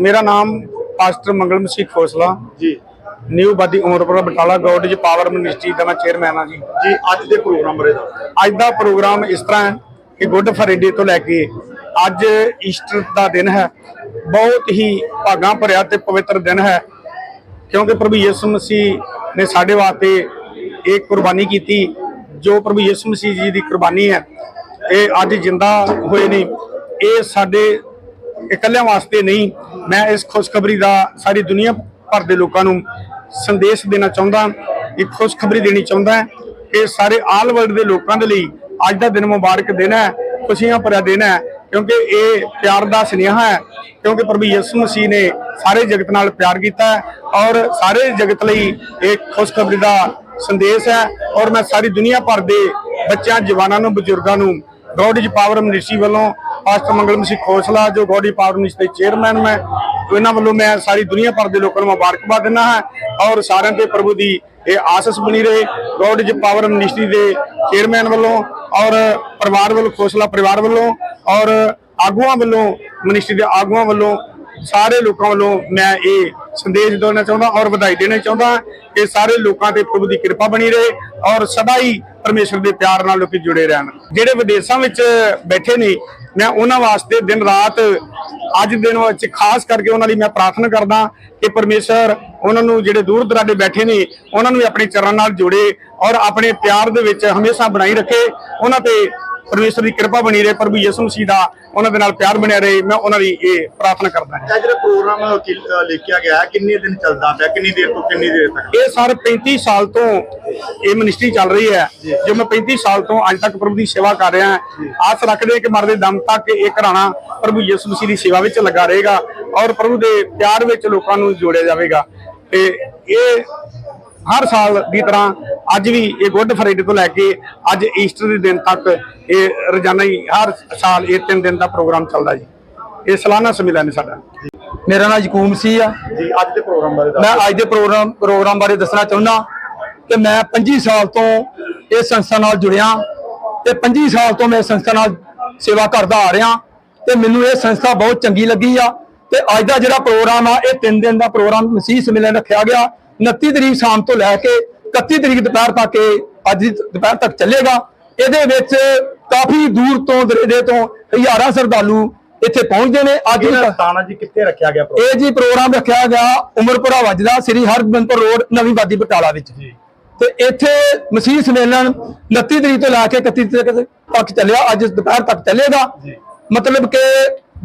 ਮੇਰਾ ਨਾਮ ਪਾਸਟਰ ਮੰਗਲ ਮਸੀਹ ਖੋਸਲਾ। ਜੀ। ਨਿਊ ਬਾਦੀ ਉਮਰਪੁਰਾ ਬਟਾਲਾ ਗੋਡ ਜੀ ਪਾਵਰ ਮਿਨਿਸਟਰੀ ਦਾ ਮੈਂ ਚੇਅਰਮੈਨ ਹਾਂ ਜੀ। ਜੀ ਅੱਜ ਦੇ ਪ੍ਰੋਗਰਾਮ ਬਾਰੇ ਦੱਸੋ। ਅੱਜ ਦਾ ਪ੍ਰੋਗਰਾਮ ਇਸ ਤਰ੍ਹਾਂ ਹੈ ਕਿ ਗੁੱਡ ਫਰਾਈਡੇ ਤੋਂ ਲੈ ਕੇ ਅੱਜ ਈਸਟਰ ਦਾ ਦਿਨ ਹੈ। ਬਹੁਤ ਹੀ ਭਾਗਾਂ ਭਰਿਆ ਤੇ ਪਵਿੱਤਰ ਦਿਨ ਹੈ। ਕਿਉਂਕਿ ਪ੍ਰਭੂ ਯਿਸੂ ਮਸੀਹ ਨੇ ਸਾਡੇ ਵਾਸਤੇ ਇੱਕ ਕੁਰਬਾਨੀ ਕੀਤੀ ਜੋ ਪ੍ਰਭੂ ਯਿਸੂ ਮਸੀਹ ਜੀ ਦੀ ਕੁਰਬਾਨੀ ਹੈ। ਇਹ ਅੱਜ ਜਿੰਦਾ ਹੋਏ ਨੇ। ਇਹ ਸਾਡੇ ਇਕੱਲਿਆਂ ਵਾਸਤੇ ਨਹੀਂ ਮੈਂ ਇਸ ਖੁਸ਼ਖਬਰੀ ਦਾ ਸਾਰੀ ਦੁਨੀਆ ਭਰ ਦੇ ਲੋਕਾਂ ਨੂੰ ਸੰਦੇਸ਼ ਦੇਣਾ ਚਾਹੁੰਦਾ ਇੱਕ ਖੁਸ਼ਖਬਰੀ ਦੇਣੀ ਚਾਹੁੰਦਾ ਕਿ ਸਾਰੇ ਆਲ ਵਰਲਡ ਦੇ ਲੋਕਾਂ ਦੇ ਲਈ ਅੱਜ ਦਾ ਦਿਨ ਮੁਬਾਰਕ ਦਿਨ ਹੈ, ਖੁਸ਼ੀਆਂ ਭਰਿਆ ਦਿਨ ਹੈ, ਕਿਉਂਕਿ ਇਹ ਪਿਆਰ ਦਾ ਸੁਨੇਹਾ ਹੈ, ਕਿਉਂਕਿ ਪ੍ਰਭੂ ਯਿਸੂ ਮਸੀਹ ਨੇ ਸਾਰੇ ਜਗਤ ਨਾਲ ਪਿਆਰ ਕੀਤਾ ਹੈ ਔਰ ਸਾਰੇ ਜਗਤ ਲਈ ਇਹ ਖੁਸ਼ਖਬਰੀ ਦਾ ਸੰਦੇਸ਼ ਹੈ ਔਰ ਮੈਂ ਸਾਰੀ ਦੁਨੀਆ ਭਰ ਦੇ ਬੱਚਿਆਂ, ਜਵਾਨਾਂ ਨੂੰ, ਬਜ਼ੁਰਗਾਂ ਨੂੰ ਗੋਡ ਇਜ ਪਾਵਰ ਮਿਨਿਸਟਰੀ ਵੱਲੋਂ ਪਾਸਟਰ ਮੰਗਲ ਸਿੰਘ ਖੋਸਲਾ, ਜੋ ਗੋਡ ਪਾਵਰ ਮਿਨਿਸਟਰੀ ਦੇ ਚੇਅਰਮੈਨ ਮੈਂ ਇਹਨਾਂ ਵੱਲੋਂ ਮੈਂ ਸਾਰੀ ਦੁਨੀਆ ਭਰ ਦੇ ਲੋਕਾਂ ਨੂੰ ਮੁਬਾਰਕਬਾਦ ਦਿੰਦਾ ਹਾਂ ਔਰ ਸਾਰਿਆਂ ਤੇ ਪ੍ਰਭੂ ਦੀ ਇਹ ਆਸਸ ਬਣੀ ਰਹੇ, ਗੋਡ ਇਜ ਪਾਵਰ ਮਿਨਿਸਟਰੀ ਦੇ ਚੇਅਰਮੈਨ ਵੱਲੋਂ ਔਰ ਪਰਿਵਾਰ ਵੱਲੋਂ, ਖੋਸਲਾ ਪਰਿਵਾਰ ਵੱਲੋਂ ਔਰ ਆਗੂਆਂ ਵੱਲੋਂ, ਮਿਨਿਸਟਰੀ ਦੇ ਆਗੂਆਂ ਵੱਲੋਂ, ਸਾਰੇ ਲੋਕਾਂ ਵੱਲੋਂ ਮੈਂ ਇਹ ਸੰਦੇਸ਼ ਦੇਣਾ ਚਾਹੁੰਦਾ ਔਰ ਵਧਾਈ ਦੇਣਾ ਚਾਹੁੰਦਾ ਕਿ ਸਾਰੇ ਲੋਕਾਂ ਤੇ ਪ੍ਰਭੂ ਦੀ ਕਿਰਪਾ ਬਣੀ ਰਹੇ ਔਰ ਸਦਾ ਹੀ ਪਰਮੇਸ਼ਰ ਦੇ ਪਿਆਰ ਨਾਲ ਲੋਕੀ ਜੁੜੇ ਰਹਿਣ। ਜਿਹੜੇ ਵਿਦੇਸ਼ਾਂ ਵਿੱਚ ਬੈਠੇ ਨੇ, ਮੈਂ ਉਹਨਾਂ ਵਾਸਤੇ ਦਿਨ ਰਾਤ ਅੱਜ ਦਿਨ ਵਿੱਚ ਖਾਸ ਕਰਕੇ ਉਹਨਾਂ ਲਈ ਮੈਂ ਪ੍ਰਾਰਥਨਾ ਕਰਦਾ ਕਿ ਪਰਮੇਸ਼ਰ ਉਹਨਾਂ ਨੂੰ ਜਿਹੜੇ ਦੂਰ ਦਰਾਡੇ ਬੈਠੇ ਨੇ, ਉਹਨਾਂ ਨੂੰ ਆਪਣੇ ਚਰਨ ਨਾਲ ਜੋੜੇ ਔਰ ਆਪਣੇ ਪਿਆਰ ਦੇ ਵਿੱਚ ਹਮੇਸ਼ਾ ਬਣਾਈ ਰੱਖੇ। ਉਹਨਾਂ ਤੇ ਪਰਮੇਸ਼ਰ ਦੀ ਕਿਰਪਾ ਬਣੀ ਰਹੇ ਪ੍ਰਭੂ ਯਿਸੂ ਮਸੀਹ ਦਾ ਉਹਨਾਂ ਦੇ ਨਾਲ ਪਿਆਰ ਬਣਿਆ ਰਹੇ ਮੈਂ ਉਹਨਾਂ ਦੀ ਇਹ ਪ੍ਰਾਰਥਨਾ ਕਰਦਾ ਹਾਂ। ਇਹ ਜਿਹੜਾ ਪ੍ਰੋਗਰਾਮ ਲਿਖਿਆ ਗਿਆ ਹੈ, ਕਿੰਨੇ ਦਿਨ ਚੱਲਦਾ ਪਿਆ ਕਿੰਨੀ ਦੇਰ ਤੋਂ ਕਿੰਨੀ ਦੇਰ ਤੱਕ? ਇਹ ਸਰ 35 ਸਾਲ ਤੋਂ ਇਹ ਮਿਨਿਸਟਰੀ ਚੱਲ ਰਹੀ ਹੈ। ਜੋ। ਮੈਂ 35 ਸਾਲ ਤੋਂ ਅੱਜ ਤੱਕ ਪ੍ਰਭੂ ਦੀ ਸੇਵਾ ਕਰ ਰਿਹਾ ਹਾਂ। ਆਸ ਰੱਖਦੇ ਹਾਂ ਕਿ ਮਰਦੇ ਦਮ ਤੱਕ ਇਹ ਘਰਾਣਾ ਪ੍ਰਭੂ ਯਿਸੂ ਮਸੀਹ ਦੀ ਸੇਵਾ ਵਿੱਚ ਲੱਗਾ ਰਹੇਗਾ ਔਰ ਪ੍ਰਭੂ ਦੇ ਪਿਆਰ ਵਿੱਚ ਲੋਕਾਂ ਨੂੰ ਜੋੜਿਆ ਜਾਵੇਗਾ। ਤੇ ਇਹ ਹਰ ਸਾਲ ਦੀ ਤਰ੍ਹਾਂ ਅੱਜ ਵੀ ਇਹ ਗੁੱਡ ਫਰਾਈਡੇ ਤੋਂ ਲੈ ਕੇ ਅੱਜ ਈਸਟਰ ਦੇ ਦਿਨ ਤੱਕ ਇਹ ਰੋਜ਼ਾਨਾ ਹੀ ਹਰ ਸਾਲ ਇਹ ਤਿੰਨ ਦਿਨ ਦਾ ਪ੍ਰੋਗਰਾਮ ਚੱਲਦਾ ਜੀ। ਇਹ ਸਾਲਾਨਾ ਸੰਮੇਲਨ ਹੈ ਸਾਡਾ। ਮੇਰਾ ਨਾਮ ਯਕੂਮ ਸੀ ਆ। ਜੀ ਅੱਜ ਦੇ ਪ੍ਰੋਗਰਾਮ ਬਾਰੇ ਮੈਂ ਅੱਜ ਦੇ ਪ੍ਰੋਗਰਾਮ ਪ੍ਰੋਗਰਾਮ ਬਾਰੇ ਦੱਸਣਾ ਚਾਹੁੰਦਾ ਕਿ ਮੈਂ 25 ਸਾਲ ਤੋਂ ਇਸ ਸੰਸਥਾ ਨਾਲ ਜੁੜਿਆ ਤੇ 25 ਸਾਲ ਤੋਂ ਮੈਂ ਇਸ ਸੰਸਥਾ ਨਾਲ ਸੇਵਾ ਕਰਦਾ ਆ ਰਿਹਾ ਤੇ ਮੈਨੂੰ ਇਹ ਸੰਸਥਾ ਬਹੁਤ ਚੰਗੀ ਲੱਗੀ ਆ ਤੇ ਅੱਜ ਦਾ ਜਿਹੜਾ ਪ੍ਰੋਗਰਾਮ ਆ ਇਹ 3 ਦਿਨ ਦਾ ਪ੍ਰੋਗਰਾਮ ਮਸੀਹ ਸਮੇਲਨ ਰੱਖਿਆ ਗਿਆ 29 ਤਰੀਕ ਸ਼ਾਮ ਤੋਂ ਲੈ ਕੇ 31 ਤਰੀਕ ਦੁਪਹਿਰ ਤੱਕ ਇਹ ਅੱਜ ਦੁਪਹਿਰ ਤੱਕ ਚੱਲੇਗਾ। ਇਹਦੇ ਵਿੱਚ ਕਾਫੀ ਦੂਰ ਤੋਂ ਦਰੇਡੇ ਤੋਂ ਹਜ਼ਾਰਾਂ ਸ਼ਰਧਾਲੂ ਇੱਥੇ ਪਹੁੰਚਦੇ ਨੇ। ਅੱਜ ਸਥਾਨ ਜੀ ਕਿੱਥੇ ਰੱਖਿਆ ਗਿਆ ਪ੍ਰੋਗਰਾਮ ਇਹ ਜੀ ਪ੍ਰੋਗਰਾਮ ਰੱਖਿਆ ਗਿਆ ਉਮਰਪੁਰਾ ਵੱਜਦਾ ਸ੍ਰੀ ਹਰਗੋਬਿੰਦਪੁਰ ਰੋਡ ਨਵੀਂ ਬਾਦੀ ਬਟਾਲਾ ਵਿੱਚ। ਤੇ ਇੱਥੇ ਮਸੀਹ ਸੰਮੇਲਨ 29 ਤਰੀਕ ਤੋਂ ਲੈ ਕੇ 31 ਤਰੀਕ ਤੱਕ ਚੱਲਿਆ ਅੱਜ ਦੁਪਹਿਰ ਤੱਕ ਚੱਲੇਗਾ। ਮਤਲਬ ਕਿ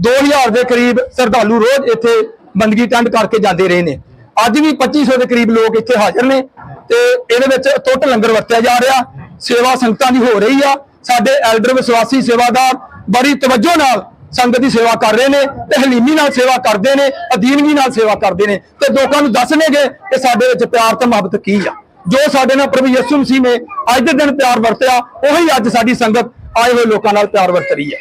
2000 ਦੇ ਕਰੀਬ ਸ਼ਰਧਾਲੂ ਰੋਜ਼ ਇੱਥੇ ਬੰਦਗੀ ਟੰਡ ਕਰਕੇ ਜਾਂਦੇ ਰਹੇ ਨੇ। ਅੱਜ ਵੀ 2500 ਦੇ ਕਰੀਬ ਲੋਕ ਇੱਥੇ ਹਾਜ਼ਰ ਨੇ ਤੇ ਇਹਦੇ ਵਿੱਚ ਟੁੱਟ ਲੰਗਰ ਵਰਤਿਆ ਜਾ ਰਿਹਾ। ਸੇਵਾ ਸੰਗਤਾਂ ਦੀ ਹੋ ਰਹੀ ਆ। ਸਾਡੇ ਐਲਡਰ ਵਿਸ਼ਵਾਸੀ ਸੇਵਾਦਾਰ ਬੜੀ ਤਵੱਜੋ ਨਾਲ ਸੰਗਤ ਦੀ ਸੇਵਾ ਕਰ ਰਹੇ ਨੇ ਤੇ ਹਲੀਮੀ ਨਾਲ ਸੇਵਾ ਕਰਦੇ ਨੇ ਅਧੀਨਗੀ ਨਾਲ ਸੇਵਾ ਕਰਦੇ ਨੇ। ਤੇ ਲੋਕਾਂ ਨੂੰ ਦੱਸਣਗੇ ਕਿ ਸਾਡੇ ਵਿੱਚ ਪਿਆਰ ਤੇ ਮੁਹੱਬਤ ਕੀ ਆ। ਜੋ ਸਾਡੇ ਨਾਲ ਪ੍ਰਭੂ ਯਿਸੂ ਮਸੀਹ ਨੇ ਅੱਜ ਦੇ ਦਿਨ ਪਿਆਰ ਵਰਤਿਆ, ਉਹੀ ਅੱਜ ਸਾਡੀ ਸੰਗਤ ਆਏ ਹੋਏ ਲੋਕਾਂ ਨਾਲ ਪਿਆਰ ਵਰਤ ਰਹੀ ਹੈ।